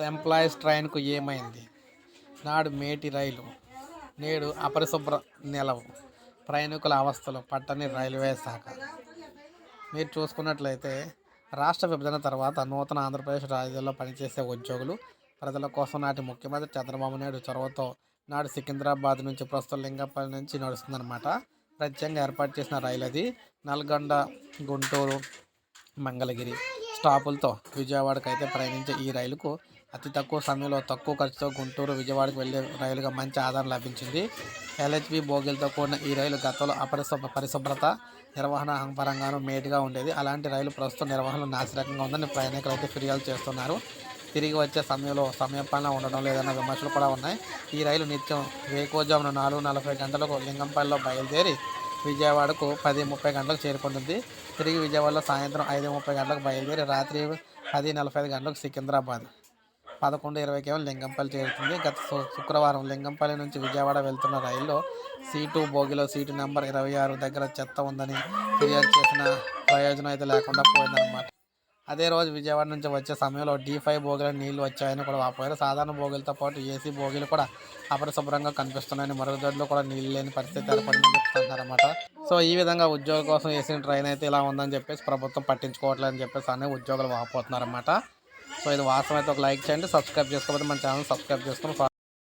Employees ట్రైన్కు ఏమైంది? నాడు మేటి రైలు నేడు అపరిశుభ్ర నిలవు. ప్రయాణికుల అవస్థలు పట్టని రైల్వే శాఖ. మీరు చూసుకున్నట్లయితే రాష్ట్ర విభజన తర్వాత నూతన ఆంధ్రప్రదేశ్ రాజధానిలో పనిచేసే ఉద్యోగులు ప్రజల కోసం నాటి ముఖ్యమంత్రి చంద్రబాబు నాయుడు చొరవతో నాడు సికింద్రాబాద్ నుంచి ప్రస్తుతం లింగపల్లి నుంచి నడుస్తుందన్నమాట. ప్రత్యేకంగా ఏర్పాటు చేసిన రైలు అది నల్గొండ గుంటూరు మంగళగిరి. స్టాపులతో విజయవాడకు అయితే ప్రయాణించే ఈ రైలుకు అతి తక్కువ సమయంలో తక్కువ ఖర్చుతో గుంటూరు విజయవాడకు వెళ్ళే రైలుగా మంచి ఆదరణ లభించింది. ఎల్హెచ్బి బోగిలతో కూడిన ఈ రైలు గతంలో అపరిశుభ్ర పరిశుభ్రత నిర్వహణ పరంగానూ మేటుగా ఉండేది. అలాంటి రైలు ప్రస్తుతం నిర్వహణ నాశరకంగా ఉందని ప్రయాణికులు అయితే ఫిర్యాదు చేస్తున్నారు. తిరిగి వచ్చే సమయంలో సమయపాలన ఉండడం లేదన్న విమర్శలు కూడా ఉన్నాయి. ఈ రైలు నిత్యం వేకోజామున నాలుగు నలభై గంటలకు లింగంపల్లిలో బయలుదేరి విజయవాడకు పది ముప్పై గంటలకు చేరుకుంటుంది. తిరిగి విజయవాడలో సాయంత్రం ఐదు ముప్పై గంటలకు బయలుదేరి రాత్రి పది నలభై ఐదు గంటలకు సికింద్రాబాద్. పదకొండు ఇరవై కేవలం లింగంపల్లి చేరుతుంది. గత శుక్రవారం లింగంపల్లి నుంచి విజయవాడ వెళ్తున్న రైల్లో సీటు బోగిలో సీటు నెంబర్ ఇరవై ఆరు దగ్గర చెత్త ఉందని ఫిర్యాదు చేసిన ప్రయోజనం అయితే లేకుండా పోయిందన్నమాట. అదే రోజు విజయవాడ నుంచి వచ్చే సమయంలో డీ ఫైవ్ బోగిలో నీళ్ళు వచ్చాయని కూడా వాపోయారు. సాధారణ బోగిలతో పాటు ఏసీ బోగిలు కూడా అపరిశుభ్రంగా కనిపిస్తున్నాయని మరుగుదొడ్లు కూడా నీళ్ళు లేని పరిస్థితి ఏర్పడిందని చెప్తున్నారన్నమాట. సో ఈ విధంగా ఉద్యోగం కోసం వేసిన ట్రైన్ అయితే ఇలా ఉందని చెప్పేసి ప్రభుత్వం పట్టించుకోవట్లేదని చెప్పేసి అనే ఉద్యోగులు వాపోతున్నారన్నమాట. సో ఇది వాస్తవం. అయితే ఒక లైక్ చేయండి సబ్స్క్రైబ్ చేసుకోకపోతే మన ఛానల్ సబ్స్క్రైబ్ చేసుకుని